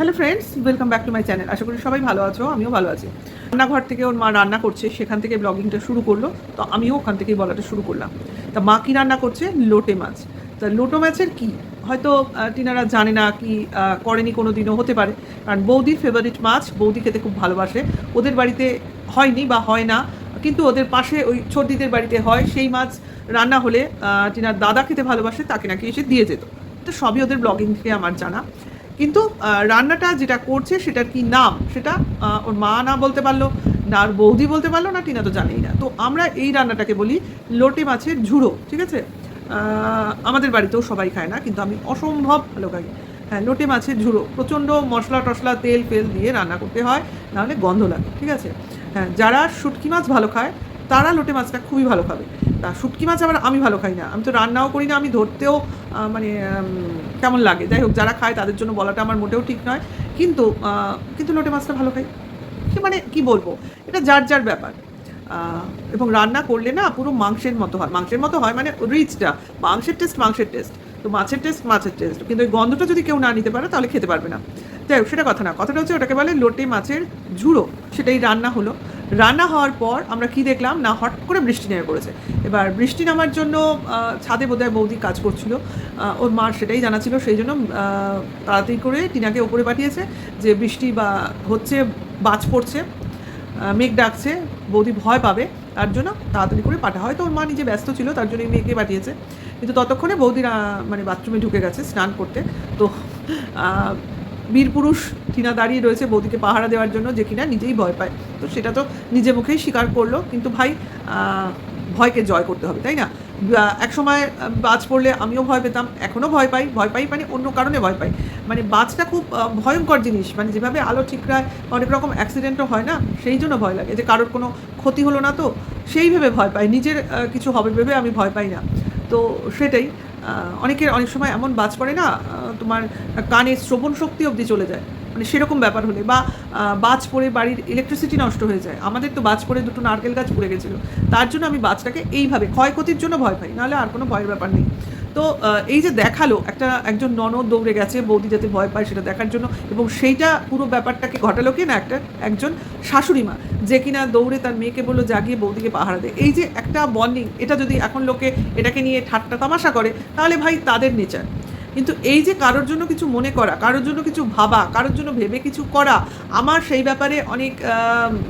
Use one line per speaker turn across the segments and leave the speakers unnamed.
Hello friends welcome back to my channel আশা করি সবাই ভালো আছো, আমিও ভালো আছি। রান্নাঘর থেকে ওর মা রান্না করছে, সেখান থেকে ব্লগিংটা শুরু করল। তো আমিও ওখান থেকেই বলাটা শুরু করলাম। তা মা কী রান্না করছে? লোটে মাছ। তা লোটো মাছের কি? হয়তো টিনারা জানে না কি করেনি কোনো দিনও হতে পারে। কারণ বৌদির ফেভারিট মাছ, বৌদি খেতে খুব ভালোবাসে। ওদের বাড়িতে হয়নি বা হয় না, কিন্তু ওদের পাশে ওই ছোটদিদের বাড়িতে হয়। সেই মাছ রান্না হলে টিনার দাদা খেতে ভালোবাসে, তাকে নাকি এসে দিয়ে যেত। তো সবই ওদের ব্লগিং থেকে আমার জানা। কিন্তু রান্নাটা যেটা করছে সেটার কি নাম? সেটা ওর মা না বলতে পারল, না আর বৌদি বলতে পারল, না টিনা তো জানেই না। তো আমরা এই রান্নাটাকে বলি লোটে মাছের ঝুড়ো, ঠিক আছে? আমাদের বাড়িতেও সবাই খায় না, কিন্তু আমি অসম্ভব ভালো খাই। হ্যাঁ লোটে মাছের ঝুড়ো, প্রচণ্ড মশলা টশলা তেল, ফেল দিয়ে রান্না করতে হয়, নাহলে গন্ধ লাগে, ঠিক আছে? হ্যাঁ যারা শুটকি মাছ ভালো খায় তারা লোটে মাছটা খুবই ভালো খাবে। তা শুটকি মাছ আবার আমি ভালো খাই না। আমি তো রান্নাও করি না, আমি ধরতেও মানে কেমন লাগে। যাই হোক, যারা খায় তাদের জন্য বলাটা আমার মোটেও ঠিক নয়। কিন্তু কিন্তু লোটে মাছটা ভালো খাই। সে মানে কি বলব? এটা যার যার ব্যাপার। এবং রান্না করলে না পুরো মাংসের মতো হয়। মাংসের মতো হয় মানে রিচটা। মাংসের টেস্ট মাংসের টেস্ট। তো মাছের টেস্ট মাছের টেস্ট। কিন্তু ওই গন্ধটা যদি কেউ না নিতে পারে, তাহলে খেতে পারবে না। যাই হোক, সেটা কথা না। কথাটা হচ্ছে ওটাকে বলে লোটে মাছের ঝুড়ো। সেটাই রান্না হলো। রান্না হওয়ার পর আমরা কি দেখলাম? না হট করে বৃষ্টি নেমে পড়েছে। এবার বৃষ্টি নামার জন্য ছাদে বোধহয় বৌদি কাজ করছিল। ওর মার সেটাই জানা ছিল সেই জন্য তাড়াতাড়ি করে টিনাকে ওপরে পাঠিয়েছে যে বৃষ্টি বা হচ্ছে, বাজ পড়ছে মেঘ ডাকছে, বৌদি ভয় পাবে, তার জন্য তাড়াতাড়ি করে পাঠা। হয়তো ওর মা নিজে ব্যস্ত ছিল, তার জন্য মেয়েকে পাঠিয়েছে। কিন্তু ততক্ষণে বৌদির মানে বাথরুমে ঢুকে গেছে স্নান করতে। তো বীরপুরুষ টিনা দাঁড়িয়ে রয়েছে বৌদিকে পাহারা দেওয়ার জন্য যে কিনা নিজেই ভয় পায়। তো সেটা তো নিজে মুখেই স্বীকার করল। কিন্তু ভাই ভয়কে জয় করতে হবে, তাই না? এক সময় বাজ পড়লে আমিও ভয় পেতাম এখনও ভয় পাই। ভয় পাই মানে অন্য কারণে ভয় পাই। মানে বাজটা খুব ভয়ঙ্কর জিনিস। মানে যেভাবে আলো ঠিকরায় অনেক রকম অ্যাক্সিডেন্টও হয় না, সেই জন্য ভয় লাগে। যে কারোর কোনো ক্ষতি হলো না তো, সেই ভেবে ভয় পাই। নিজের কিছু হবে ভেবে আমি ভয় পাই না। তো সেটাই অনেকের অনেক সময় এমন বাজ পড়ে না তোমার কানে শ্রবণ শক্তি অবধি চলে যায়। মানে সেরকম ব্যাপার হলে বা বাজ পড়ে বাড়ির ইলেকট্রিসিটি নষ্ট হয়ে যায়। আমাদের তো বাজ পড়ে দুটো নারকেল গাছ পড়ে গেছিল। তার জন্য আমি বাজটাকে এইভাবে, ক্ষয়ক্ষতির জন্য ভয় পাই। নাহলে আর কোনো ভয়ের ব্যাপার নেই। তো এই যে দেখাল, একটা, একজন ননদ দৌড়ে গেছে, বৌদি যাতে ভয় পায় সেটা দেখার জন্য, এবং সেইটা পুরো ব্যাপারটাকে ঘটালো কি না একটা, একজন শাশুড়ি মা, যে কিনা দৌড়ে তার মেয়েকে বলল জাগিয়ে বৌদিকে পাহারা দেয় এই যে একটা বন্ডিং এটা যদি এখন লোকে এটাকে নিয়ে ঠাট্টা তামাশা করে, তাহলে ভাই তাদের নেচার কিন্তু এই যে কারোর জন্য কিছু মনে করা, কারোর জন্য কিছু ভাবা, কারোর জন্য ভেবে কিছু করা, আমার সেই ব্যাপারে অনেক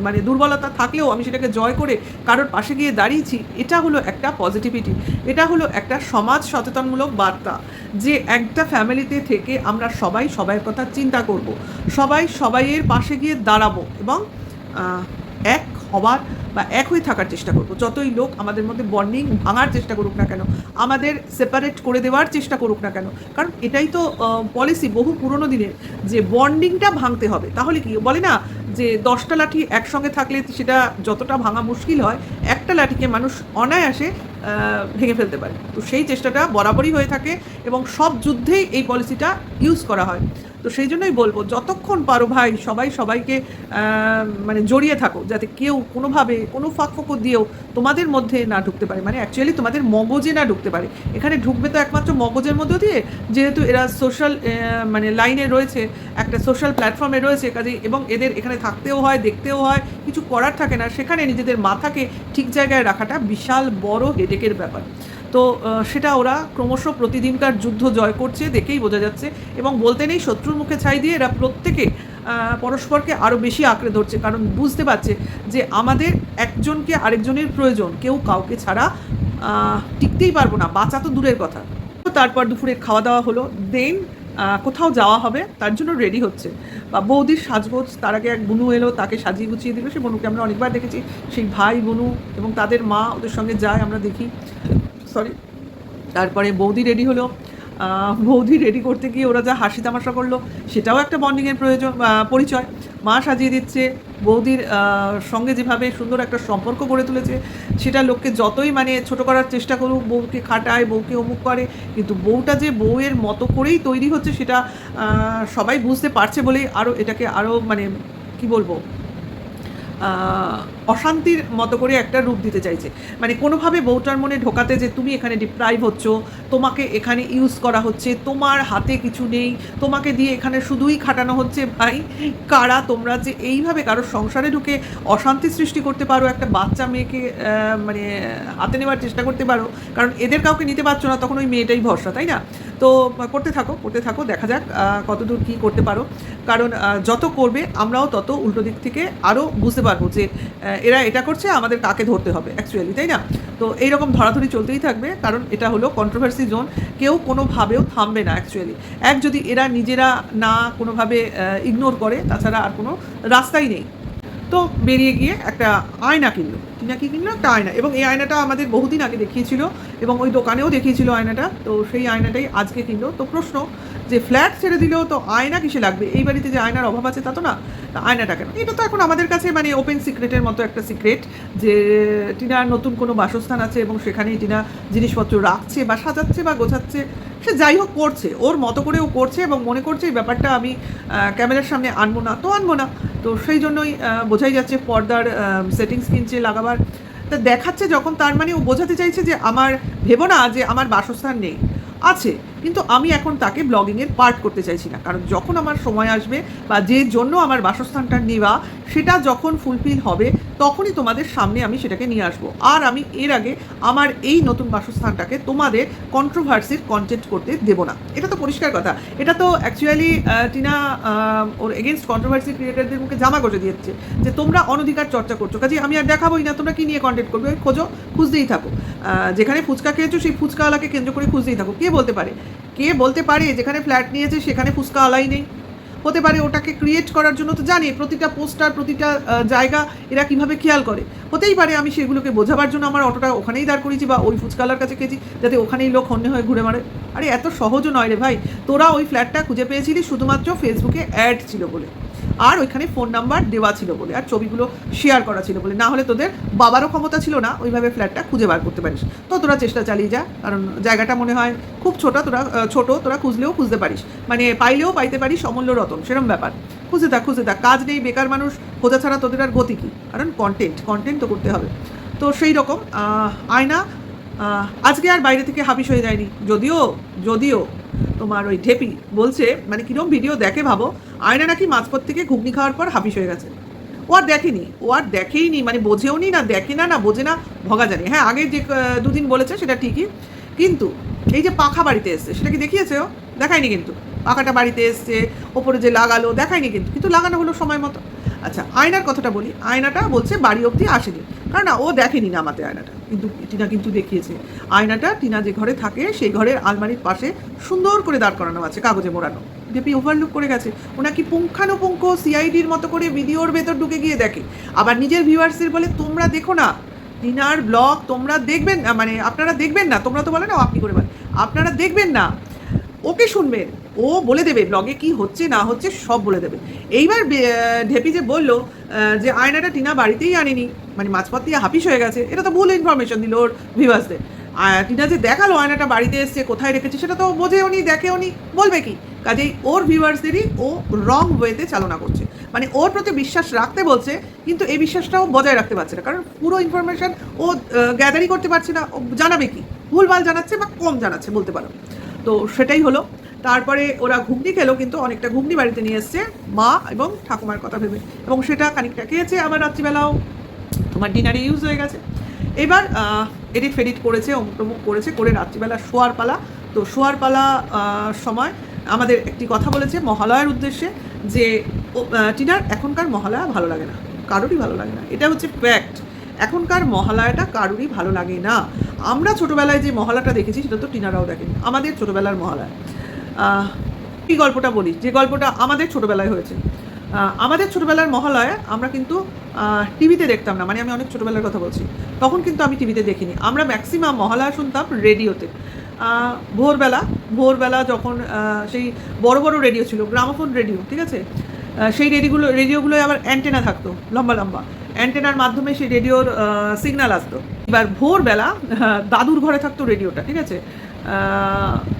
মানে দুর্বলতা থাকলেও আমি সেটাকে জয় করে কারোর পাশে গিয়ে দাঁড়িয়েছি, এটা হলো একটা পজিটিভিটি এটা হলো একটা সমাজ সচেতনমূলক বার্তা যে একটা ফ্যামিলিতে থেকে আমরা সবাই সবাইয়ের কথা চিন্তা করব, সবাই সবাইয়ের পাশে গিয়ে দাঁড়াবো এবং এক হবার বা এক হয়ে থাকার চেষ্টা করব। যতই লোক আমাদের মধ্যে বন্ডিং ভাঙার চেষ্টা করুক না কেন, আমাদের সেপারেট করে দেওয়ার চেষ্টা করুক না কেন, কারণ এটাই তো পলিসি বহু পুরনো দিনের যে বন্ডিংটা ভাঙতে হবে। তাহলে কি বলে না যে দশটা লাঠি একসঙ্গে থাকলে সেটা যতটা ভাঙা মুশকিল হয়, একটা লাঠিকে মানুষ অনায়াসে ভেঙে ফেলতে পারে। তো সেই চেষ্টাটা বরাবরই হয়ে থাকে এবং সব যুদ্ধেই এই পলিসিটা ইউজ করা হয়। তো সেই জন্যই বলব, যতক্ষণ পারো ভাই, সবাই সবাইকে মানে জড়িয়ে থাকো, যাতে কেউ কোনোভাবে কোনো ফাঁক ফোকর দিয়েও তোমাদের মধ্যে না ঢুকতে পারে। মানে অ্যাকচুয়ালি তোমাদের মগজে না ঢুকতে পারে। এখানে ঢুকবে তো একমাত্র মগজের মধ্যে দিয়ে, যেহেতু এরা সোশ্যাল মানে লাইনে রয়েছে, একটা সোশ্যাল প্ল্যাটফর্মে রয়েছে কাজে এবং এদের এখানে থাকতেও হয়, দেখতেও হয়, কিছু করার থাকে না, সেখানে নিজেদের মাথাকে ঠিক জায়গায় রাখাটা বিশাল বড় হেডেকের ব্যাপার। তো সেটা ওরা ক্রমশ প্রতিদিনকার যুদ্ধ জয় করছে দেখেই বোঝা যাচ্ছে এবং বলতে নেই শত্রুর মুখে ছাই দিয়ে এরা প্রত্যেকে পরস্পরকে আরও বেশি আঁকড়ে ধরছে। কারণ বুঝতে পারছে যে আমাদের একজনকে আরেকজনের প্রয়োজন, কেউ কাউকে ছাড়া টিকতেই পারব না। বাঁচা তো দূরের কথা। তারপর দুপুরে খাওয়া দাওয়া হলো। দেন কোথাও যাওয়া হবে, তার জন্য রেডি হচ্ছে। বা বৌদির সাজগোজ, তার আগে এক বুনু এলো, তাকে সাজিয়ে গুছিয়ে দিল। সে বনুকে আমরা অনেকবার দেখেছি। সেই ভাই বনু এবং তাদের মা ওদের সঙ্গে যায়, আমরা দেখি। সরি তারপরে বৌদি রেডি হলো। বৌদি রেডি করতে গিয়ে ওরা যা হাসি তামাশা করল, সেটাও একটা বন্ডিংয়ের প্রয়োজন পরিচয়। মা সাজিয়ে দিচ্ছে, বৌদির সঙ্গে যেভাবে সুন্দর একটা সম্পর্ক গড়ে তুলেছে, সেটা লোককে যতই মানে ছোট করার চেষ্টা করুক, বউকে খাটায়, বউকে অমুক করে, কিন্তু বউটা যে বউয়ের মতো করেই তৈরি হচ্ছে, সেটা সবাই বুঝতে পারছে বলেই আরও এটাকে আরও মানে কি বলব? অশান্তির মতো করে একটা রূপ দিতে চাইছে। মানে কোনোভাবে বউটার মনে ঢোকাতে যে তুমি এখানে ডিপ্রাইভ হচ্ছ, তোমাকে এখানে ইউজ করা হচ্ছে, তোমার হাতে কিছু নেই, তোমাকে দিয়ে এখানে শুধুই খাটানো হচ্ছে, ভাই, কারা তোমরা যে এইভাবে কারোর সংসারে ঢুকে অশান্তি সৃষ্টি করতে পারো, একটা বাচ্চা মেয়েকে মানে হাতে নেওয়ার চেষ্টা করতে পারো, কারণ এদের কাউকে নিতে পারছ না, তখন ওই মেয়েটাই ভরসা, তাই না? তো করতে থাকো করতে থাকো, দেখা যাক কতদূর কী করতে পারো। কারণ যত করবে, আমরাও তত উল্টো দিক থেকে আরও বুঝতে পারব যে এরা এটা করছে, আমাদের কাকে ধরতে হবে অ্যাকচুয়ালি তাই না? তো এইরকম ধরাধরি চলতেই থাকবে, কারণ এটা হলো কন্ট্রোভার্সি জোন কেউ কোনোভাবেও থামবে না অ্যাকচুয়ালি এক যদি এরা নিজেরা না কোনোভাবে ইগনোর করে, তাছাড়া আর কোনো রাস্তাই নেই। তো বেরিয়ে গিয়ে একটা আয়না কিনলো। কিনা কি কিনলো? একটা আয়না। এবং এই আয়নাটা আমাদের বহুদিন আগে দেখিয়েছিল এবং ওই দোকানেও দেখিয়েছিল আয়নাটা। তো সেই আয়নাটাই আজকে কিনলো। তো প্রশ্ন যে ফ্ল্যাট ছেড়ে দিলেও তো আয়না কিসে লাগবে? এই বাড়িতে যে আয়নার অভাব আছে তা তো না আয়নাটা কেন? এটা তো এখন আমাদের কাছে মানে ওপেন সিক্রেটের মতো একটা সিক্রেট যে টিনার নতুন কোনো বাসস্থান আছে এবং সেখানেই টিনা জিনিসপত্র রাখছে বা সাজাচ্ছে বা গোছাচ্ছে। সে যাই হোক করছে, ওর মতো করে ও করছে এবং মনে করছে এই ব্যাপারটা আমি ক্যামেরার সামনে আনব না, তো আনব না। তো সেই জন্যই বোঝাই যাচ্ছে পর্দার সেটিংস কিনছে লাগাবার। তা দেখাচ্ছে যখন, তার মানে ও বোঝাতে চাইছে যে আমার ভেবো না যে আমার বাসস্থান নেই। আছে কিন্তু আমি এখন তাকে ব্লগিংয়ের পার্ট করতে চাইছি না। কারণ যখন আমার সময় আসবে বা যে জন্য আমার বাসস্থানটা নেওয়া, সেটা যখন ফুলফিল হবে, তখনই তোমাদের সামনে আমি সেটাকে নিয়ে আসব। আর আমি এর আগে আমার এই নতুন বাসস্থানটাকে তোমাদের কন্ট্রোভার্সির কন্টেন্ট করতে দেবো না। এটা তো পরিষ্কার কথা। এটা তো অ্যাকচুয়ালি টিনা ওর এগেনস্ট কন্ট্রোভার্সি ক্রিয়েটারদের মুখে জামা গজে দিচ্ছে যে তোমরা অনধিকার চর্চা করছ। কাজে আমি আর দেখাবোই না, তোমরা কী নিয়ে কন্টেন্ট করবে? খোঁজো, খুঁজতেই থাকো। যেখানে ফুচকা খেয়েছো, সেই ফুচকাওয়ালাকে কেন্দ্র করে খুঁজতেই থাকো। কে বলতে পারে? কে বলতে পারে যেখানে ফ্ল্যাট নিয়েছে, সেখানে ফুচকা আলাই নেই। হতে পারে ওটাকে ক্রিয়েট করার জন্য তো জানি, প্রতিটা পোস্টার প্রতিটা জায়গা এরা কীভাবে খেয়াল করে। হতেই পারে আমি সেগুলোকে বোঝাবার জন্য আমার অটোটা ওখানেই দাঁড় করেছি বা ওই ফুচকালার কাছে খেয়েছি, যাতে ওখানেই লোক হন্যে হয়ে ঘুরে মারে। আরে, এত সহজও নয় রে ভাই। তোরা ওই ফ্ল্যাটটা খুঁজে পেয়েছিলি শুধুমাত্র ফেসবুকে অ্যাড ছিল বলে। আর ওইখানে ফোন নাম্বার দেওয়া ছিল বলে আর ছবিগুলো শেয়ার করা ছিল বলে। না হলে তোদের বাবারও ক্ষমতা ছিল না ওইভাবে ফ্ল্যাটটা খুঁজে বার করতে পারিস। তো তোরা চেষ্টা চালিয়ে যা, কারণ জায়গাটা মনে হয় খুব ছোট, তোরা ছোট, তোরা খুঁজলেও খুঁজতে পারিস। মানে পাইলেও পাইতে পারিস অমূল্য রতন, সেরম ব্যাপার। খুঁজে থাক খুঁজে থাক, কাজ নেই, বেকার মানুষ, খোঁজা ছাড়া তোদের আর গতি কী? কারণ কন্টেন্ট কন্টেন্ট তো করতে হবে। তো সেই রকম আয়না আজকে আর বাইরে থেকে হাবিস হয়ে যায়নি। যদিও যদিও তোমার ওই ঢেপি বলছে মানে কিরম ভিডিও দেখে ভাবো, আয়না নাকি মাঝপথ থেকে ঘুগনি খাওয়ার পর হাফিস হয়ে গেছে। ও আর দেখেনি, ও আর দেখেই নি মানে বোঝেও নি না, দেখে না না বোঝে না, ভগা জানি। হ্যাঁ আগে যে দুদিন বলেছে সেটা ঠিকই, কিন্তু এই যে পাখা বাড়িতে এসছে, সেটা কি দেখিয়েছে ও? দেখায়নি কিন্তু। পাখাটা বাড়িতে এসছে, ওপরে যে লাগালো, দেখায়নি কিন্তু। কিন্তু লাগানো হলো সময় মতো। আচ্ছা আয়নার কথাটা বলি, আয়নাটা বলছে বাড়ি অবধি আসেনি। কারণ না, ও দেখেনি নামাতে আয়নাটা। কিন্তু টিনা কিন্তু দেখিয়েছে। আয়নাটা টিনা যে ঘরে থাকে, সেই ঘরের আলমারির পাশে সুন্দর করে দাঁড় করানো আছে, কাগজে মোড়ানো। দেপি ওভারলুক করে গেছে। ওনাকি পুঙ্খানুপুঙ্খ সিআইডির মতো করে ভিডিওর ভেতর ঢুকে গিয়ে দেখে। আবার নিজের ভিউয়ার্সদের বলে, তোমরা দেখো না, টিনার ব্লগ তোমরা দেখবেন না মানে আপনারা দেখবেন না, তোমরা তো বলে না আপনি করে বলেন আপনারা দেখবেন না। ওকে শুনবেন। ও বলে দেবে ব্লগে কি হচ্ছে, না হচ্ছে, সব বলে দেবে। এইবার ঢেপি যে বলল যে আয়নাটা টিনা বাড়িতেই আনেনি মানে মাঝপথ দিয়ে হাফিস হয়ে গেছে, এটা তো ভুল ইনফরমেশন দিল ওর ভিভাসদের টিনা যে দেখাল আয়নাটা বাড়িতে এসছে, কোথায় রেখেছে, সেটা তো বোঝেও নি দেখেও নি বলবে কি? কাজেই ওর ভিউয়ার্সদেরই ও রং ওয়েতে চালনা করছে। মানে ওর প্রতি বিশ্বাস রাখতে বলছে, কিন্তু এই বিশ্বাসটাও বজায় রাখতে পারছে না, কারণ পুরো ইনফরমেশন ও গ্যাদারি করতে পারছে না, ও জানাবে কি? ভুলভাল জানাচ্ছে বা কম জানাচ্ছে, বলতে পারো। তো সেটাই হলো। তারপরে ওরা ঘুগনি খেলো, কিন্তু অনেকটা ঘুগনি বাড়িতে নিয়ে এসছে মা এবং ঠাকুমার কথা ভেবে। এবং সেটা খানিকটা খেয়েছে আবার রাত্রিবেলাও। তোমার ডিনারে ইউজ হয়ে গেছে। এবার এডিট ফেডিট করেছে, অমুক করেছে, করে রাত্রিবেলা শোয়ার পালা। তো শোয়ার পালা সময় আমাদের একটি কথা বলেছে মহালয়ার উদ্দেশ্যে যে টিনার এখনকার মহালয়া ভালো লাগে না। কারোরই ভালো লাগে না। এটা হচ্ছে ফ্যাক্ট এখনকার মহালয়াটা কারোরই ভালো লাগে না। আমরা ছোটোবেলায় যে মহালয়াটা দেখেছি, সেটা তো টিনারাও দেখেনি। আমাদের ছোটোবেলার মহালয়া। এই গল্পটা বলি? যে গল্পটা আমাদের ছোটোবেলায় হয়েছে। আমাদের ছোটোবেলার মহালয়া আমরা কিন্তু টিভিতে দেখতাম না। মানে আমি অনেক ছোটোবেলার কথা বলছি। তখন কিন্তু আমি টিভিতে দেখিনি। আমরা ম্যাক্সিমাম মহালয়া শুনতাম রেডিওতে। ভোরবেলা ভোরবেলা যখন সেই বড় বড় রেডিও ছিল, গ্রামোফোন রেডিও, ঠিক আছে? সেই রেডিওগুলো রেডিওগুলোয় আবার অ্যান্টেনা থাকতো, লম্বা লম্বা। অ্যান্টেনার মাধ্যমে সেই রেডিওর সিগন্যাল আসতো। এবার ভোরবেলা দাদুর ঘরে থাকতো রেডিওটা, ঠিক আছে?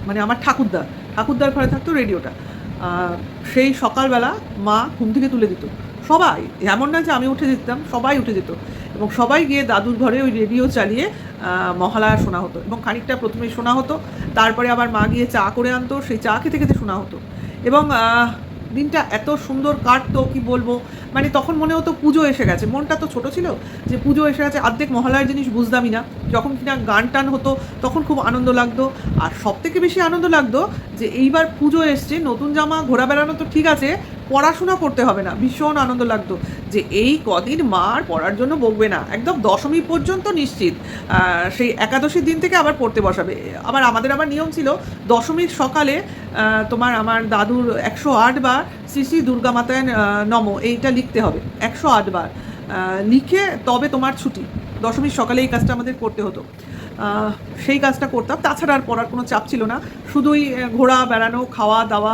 মানে আমার ঠাকুরদা ঠাকুরদার ঘরে থাকতো রেডিওটা। সেই সকালবেলা মা ঘুম থেকে তুলে দিত। সবাই, এমন না যে আমি উঠে যেতাম, সবাই উঠে যেত। এবং সবাই গিয়ে দাদুর ঘরে ওই রেডিও চালিয়ে মহালয়া শোনা হতো এবং খানিকটা প্রথমেই শোনা হতো। তারপরে আবার মা গিয়ে চা করে আনতো, সেই চা খেতে খেতে শোনা হতো। এবং দিনটা এত সুন্দর কাটতো, কি বলব? মানে তখন মনে হতো পুজো এসে গেছে। মনটা তো ছোট ছিল যে পুজো এসে গেছে। অর্ধেক মহালয়ার জিনিস বুঝতামই না। যখন কিনা গান টান হতো, তখন খুব আনন্দ লাগতো। আর সব থেকে বেশি আনন্দ লাগতো যে এইবার পুজো এসছে, নতুন জামা ঘোরা বেড়ানো তো ঠিক আছে পড়াশোনা করতে হবে না। ভীষণ আনন্দ লাগতো যে এই কদিন মার পড়ার জন্য বকবে না। একদম দশমী পর্যন্ত নিশ্চিত। সেই একাদশীর দিন থেকে আবার পড়তে বসাবে। আবার আমাদের আবার নিয়ম ছিল, দশমীর সকালে তোমার আমার দাদুর একশো আট বার শ্রী শ্রী দুর্গা মাতায় নম, এইটা লিখতে হবে, একশো আট বার। লিখে তবে তোমার ছুটি। দশমীর সকালে এই কাজটা আমাদের করতে হতো। সেই কাজটা করতাম। তাছাড়া আর পড়ার কোনো চাপ ছিল না। শুধুই ঘোরা, বেড়ানো, খাওয়া, দাওয়া,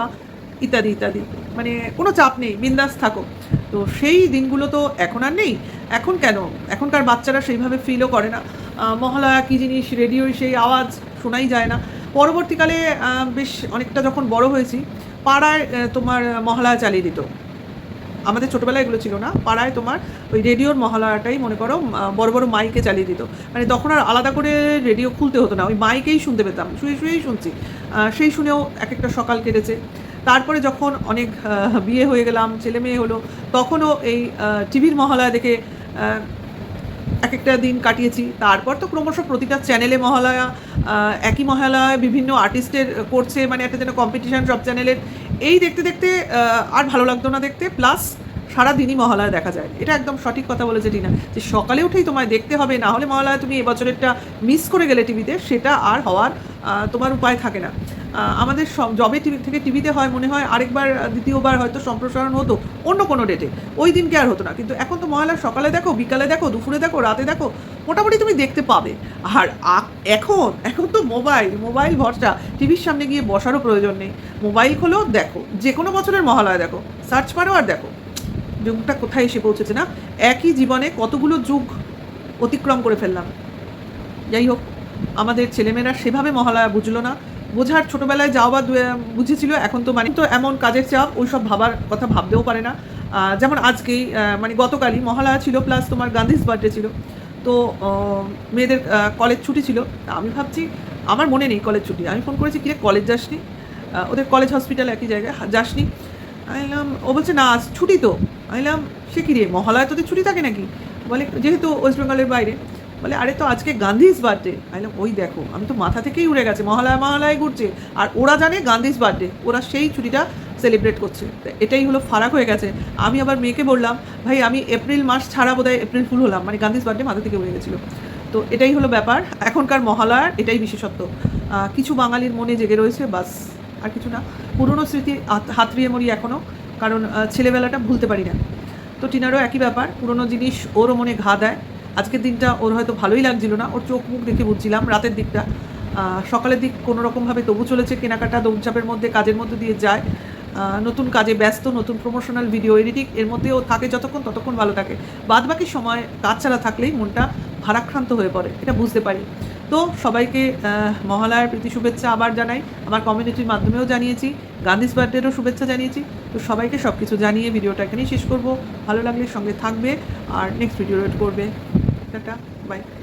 ইত্যাদি ইত্যাদি। মানে কোনো চাপ নেই, বিন্দাস থাকো। তো সেই দিনগুলো তো এখন আর নেই। এখন কেন? এখনকার বাচ্চারা সেইভাবে ফিলও করে না। মহালয়া কী জিনিস, রেডিওয় সেই আওয়াজ শোনাই যায় না। পরবর্তীকালে বেশ অনেকটা যখন বড় হয়েছি, পাড়ায় তোমার মহালয়া চালিয়ে দিত। আমাদের ছোটোবেলায় এগুলো ছিল না। পাড়ায় তোমার ওই রেডিওর মহালয়াটাই মনে করো বড় বড় মাইকে চালিয়ে দিত। মানে তখন আর আলাদা করে রেডিও খুলতে হতো না। ওই মাইকেই শুনতে পেতাম। শুয়ে শুয়েই শুনছি। সেই শুনেও এক একটা সকাল কেটেছে। তারপরে যখন অনেক বিয়ে হয়ে গেলাম, ছেলে মেয়ে হলো, তখনও এই টিভির মহালয়া দেখে এক একটা দিন কাটিয়েছি। তারপর তো ক্রমশ প্রতিটা চ্যানেলে মহালয়া একই মহালয়া, বিভিন্ন আর্টিস্টের করছে মানে একটা যেন কম্পিটিশান সব চ্যানেলের এই দেখতে দেখতে আর ভালো লাগতো না দেখতে প্লাস সারা দিনই মহালয়া দেখা যায়। এটা একদম সঠিক কথা বলেছে টিনা, যে সকালে উঠেই তোমায় দেখতে হবে, না হলে মহালয়া তুমি এবছরেরটা মিস করে গেলে টিভিতে, সেটা আর হওয়ার তোমার উপায় থাকে না। আমাদের জবে টিভি থেকে টিভিতে হয়, মনে হয় আরেকবার দ্বিতীয়বার হয়তো সম্প্রসারণ হতো, অন্য কোনো ডেটে ওই দিনকে আর হতো না। কিন্তু এখন তো মহালয়া, সকালে দেখো, বিকালে দেখো, দুপুরে দেখো, রাতে দেখো, মোটামুটি তুমি দেখতে পাবে। আর এখন এখন তো মোবাইল মোবাইল ভরসা। টিভির সামনে গিয়ে বসারও প্রয়োজন নেই। মোবাইল খোলো দেখো যে কোনো বছরের মহালয়া দেখো। সার্চ মারো আর দেখো। যুগটা কোথায় এসে পৌঁছেছে না? একই জীবনে কতগুলো যুগ অতিক্রম করে ফেললাম। যাই হোক, আমাদের ছেলেমেয়েরা সেভাবে মহালয়া বুঝলো না। বোঝার ছোটবেলায় যাও বা বুঝেছিল, এখন তো মানে তো এমন কাজের চাপ ওই সব ভাবার কথা ভাবতেও পারে না। যেমন আজকেই মানে গতকালই মহালয়া ছিল, প্লাস তোমার গান্ধীজ বার্থডে ছিল। তো মেয়েদের কলেজ ছুটি ছিল। আমি ভাবছি, আমার মনে নেই কলেজ ছুটি। আমি ফোন করেছি কিরে কলেজ যাসনি? ওদের কলেজ হসপিটাল একই জায়গায় যাসনি। আমি বললাম, ও বলছে, না, আজ ছুটি তো। আমি বললাম, সে কি রে মহালয়া তোদের ছুটি থাকে নাকি? বলে, যেহেতু ওয়েস্ট বেঙ্গলের বাইরে। বলে, আরে তো আজকে গান্ধীজ বার্থডে আইলাম ওই দেখো, আমি তো মাথা থেকেই উড়ে গেছে, মহালয়া মহালয় ঘুরছে। আর ওরা জানে গান্ধীজ বার্থডে ওরা সেই ছুটিটা সেলিব্রেট করছে। এটাই হলো ফারাক হয়ে গেছে। আমি আবার মেয়েকে বললাম, ভাই, আমি এপ্রিল মাস ছাড়া বোধহয় এপ্রিল ফুল হলাম। মানে গান্ধীজ বার্থডে মাথা থেকে উড়ে গেছিল। তো এটাই হলো ব্যাপার। এখনকার মহালয়ার এটাই বিশেষত্ব। কিছু বাঙালির মনে জেগে রয়েছে, বাস, আর কিছু না। পুরনো স্মৃতি হাতড়িয়ে মরি এখনও কারণ ছেলেবেলাটা ভুলতে পারি না। তো টিনারও একই ব্যাপার, পুরনো জিনিস ওরও মনে ঘা দেয়। আজকের দিনটা ওর হয়তো ভালোই লাগছিল না। ওর চোখ মুখ দেখে বুঝছিলাম রাতের দিকটা। সকালের দিক কোনো রকমভাবে তবু চলেছে, কেনাকাটা দৌড়চাপের মধ্যে, কাজের মধ্যে দিয়ে যায়। নতুন কাজে ব্যস্ত, নতুন প্রমোশনাল ভিডিও এডিটিং এর মধ্যেও থাকে যতক্ষণ ততক্ষণ ভালো থাকে। বাদ বাকি সময় কাজ ছাড়া থাকলেই মনটা ভারাক্রান্ত হয়ে পড়ে, এটা বুঝতে পারি। তো সবাইকে মহালয়ার প্রীতি শুভেচ্ছা আবার জানাই। আমার কমিউনিটির মাধ্যমেও জানিয়েছি গান্ধীজ বার্থডেরও শুভেচ্ছা জানিয়েছি। তো সবাইকে সব কিছু জানিয়ে ভিডিওটা এখানেই শেষ করব। ভালো লাগলে সঙ্গে থাকবে, আর নেক্সট ভিডিও ওয়েট করবে। Tata, bye.